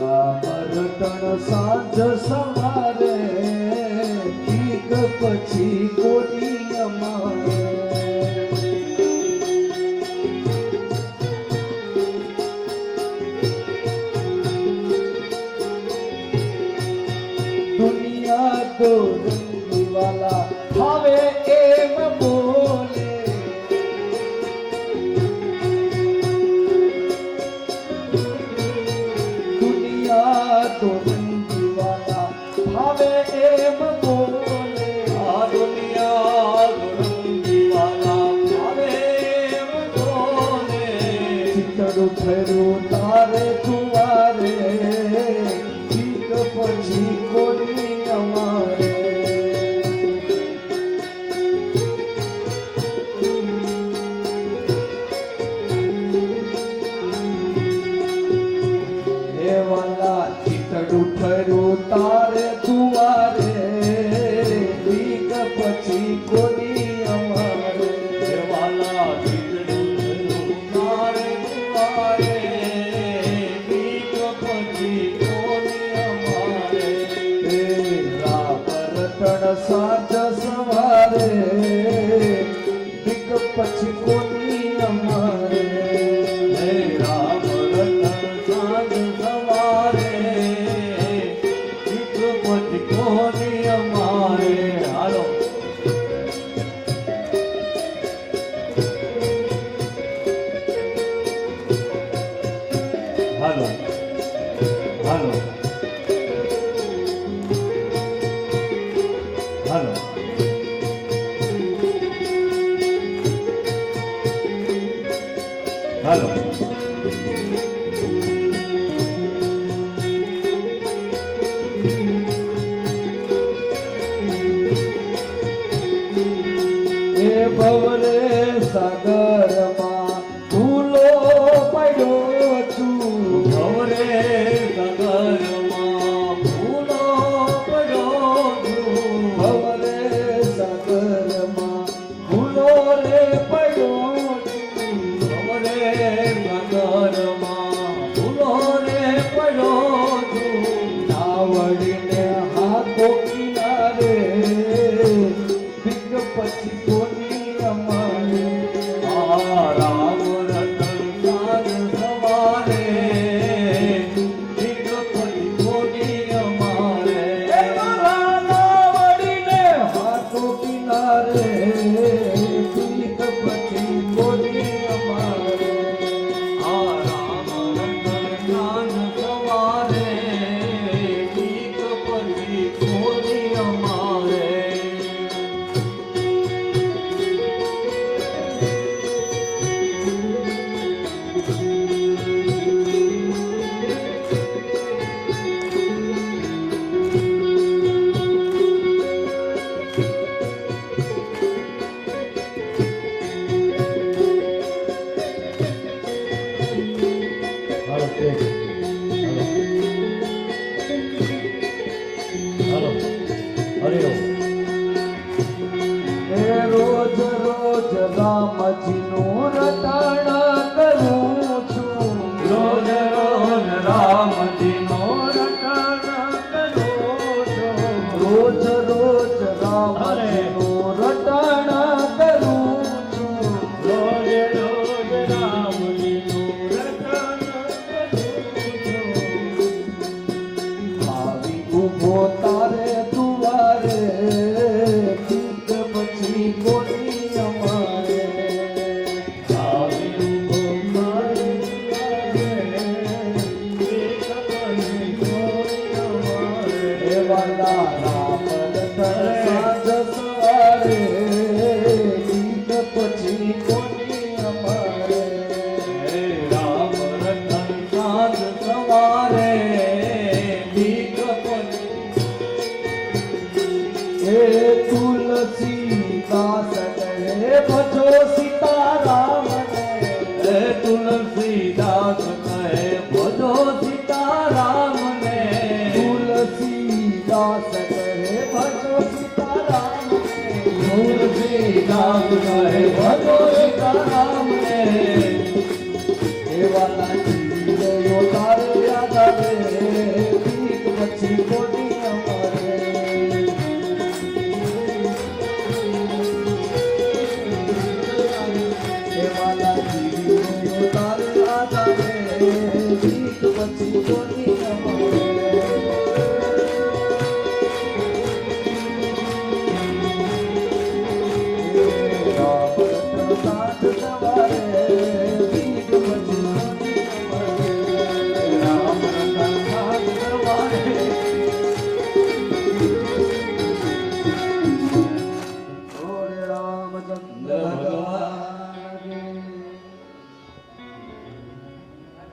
મરટણ સાંજ સવારે ઠીક પછી કોની અમારે. દુનિયા તો રંગવાલા છરું તારે તું malo. કરો તું આવડીને હાથો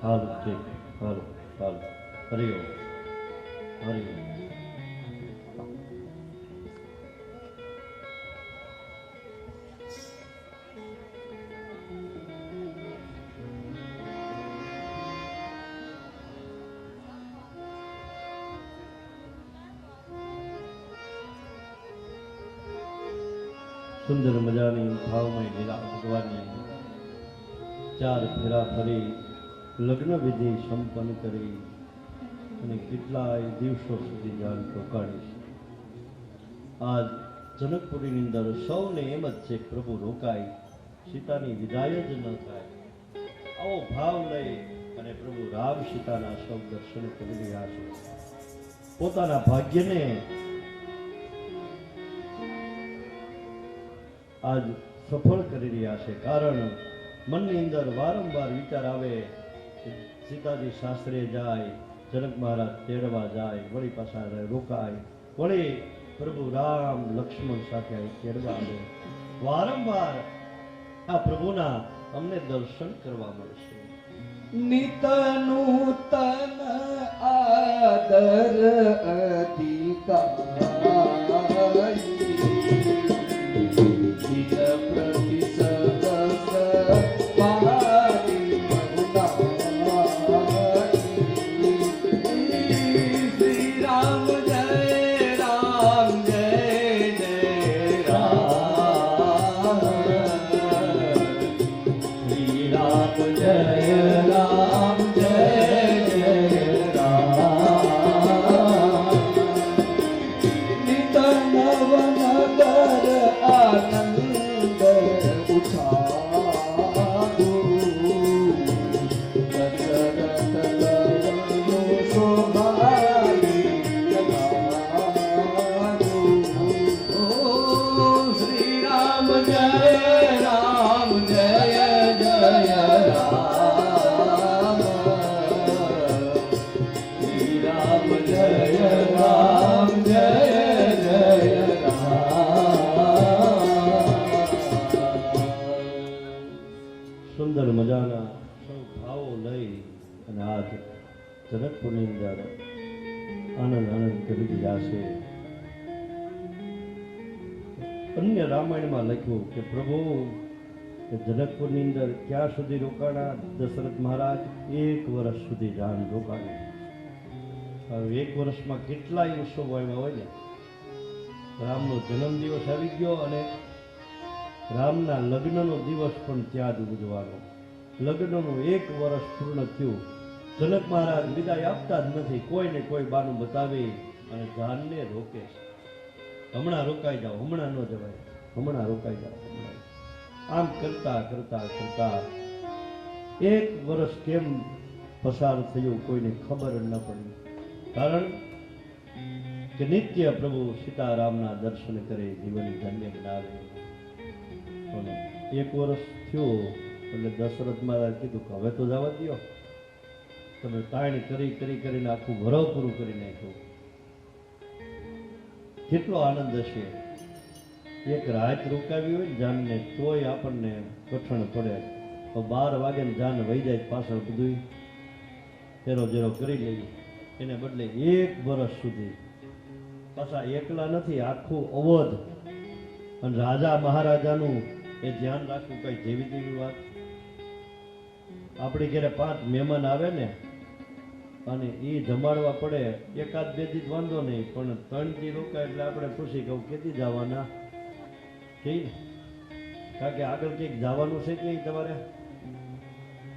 હાલ ઠીક હાલ હાલ હરિઓમ હરિઓમ સુંદર મજાની ભાવમય લીલા ભગવાનની ચાર ફેરા ફરી લગ્ન વિધિ સંપન્ન કરી અને કેટલાય દિવસો સુધી જાન રોકાણી છે. આજ જનકપુરીની અંદર સૌને એમ જ છે, પ્રભુ રોકાય, સીતાની વિદાય જ ન થાય. આવો ભાવ લઈ અને પ્રભુ રામ સીતાના સૌ દર્શન કરી રહ્યા છે. પોતાના ભાગ્યને આજ સફળ કરી રહ્યા છે. કારણ મનની અંદર વારંવાર વિચાર આવે સીતાજી શાસ્ત્રે જાય, જનક મહારાજ તેડવા જાય, વળી પાછા રોકાય, વળી પ્રભુ રામ લક્ષ્મણ સાથે તેડવા આવે. વારંવાર આ પ્રભુના અમને દર્શન કરવા મળશે. નિત નૂતન આદર અધિકારી. श्री जय। મજાના ભાવો લઈ અને આજ જનકપુરની અંદર આનંદ આનંદ કરી દીધા છે. અન્ય રામાયણમાં લખ્યું કે, પ્રભુ જનકપુરની અંદર ક્યાં સુધી રોકાણા? દશરથ મહારાજ એક વર્ષ સુધી જાણ રોકાણી. હવે એક વર્ષમાં કેટલાય ઉત્સવો આવ્યા હોય ને રામનો જન્મદિવસ આવી ગયો અને રામના લગ્નનો દિવસ પણ ત્યાં જ ઉજવાનો લગ્નનું એક વર્ષ પૂર્ણ થયું. જનક મહારાજ વિદાય આપતા જ નથી કોઈને કોઈ બાનું બતાવી અને જાનને રોકે છે. હમણાં રોકાઈ જાઓ, હમણાં ન જવાય, હમણાં રોકાઈ જાઓ આમ કરતા કરતા કરતા એક વર્ષ કેમ પસાર થયું કોઈને ખબર ન પડી. કારણ કે નિત્ય પ્રભુ સીતારામના દર્શન કરે જીવન ધન્ય બનાવે. એક વર્ષ થયું એટલે દશરથ મહારાજ કીધું કે હવે તો જવા દ્યો. તમે તાણી કરી કરી કરીને આખું ભરવ પૂરું કરી નાખ્યું. કેટલો આનંદ હશે. એક રાત રોકાવી હોય જાનને, તોય આપણને કઠણ પડે. તો બાર વાગે જાન વહી જાય પાછળ બધું ફેરો જેરો કરી લઈએ એને બદલે એક વર્ષ સુધી. પાછા એકલા નથી, આખું અવધ. અને રાજા મહારાજાનું એ ધ્યાન રાખવું કઈ જેવી તેવી વાત? આપણી ઘરે પાંચ મહેમાન આવે ને, અને એ જમાડવા પડે, એકાદ બે દી વાંધો નહીં, પણ ત્રણ દી રોકાય એટલે આપણે ખુશી કહું કેતી જવાના? કે કારણ કે આગળ કંઈક જવાનું છે કે તમારે?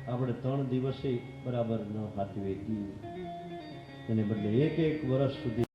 આપણે ત્રણ દિવસે બરાબર ન હાથવી એને બદલે એક એક વર્ષ સુધી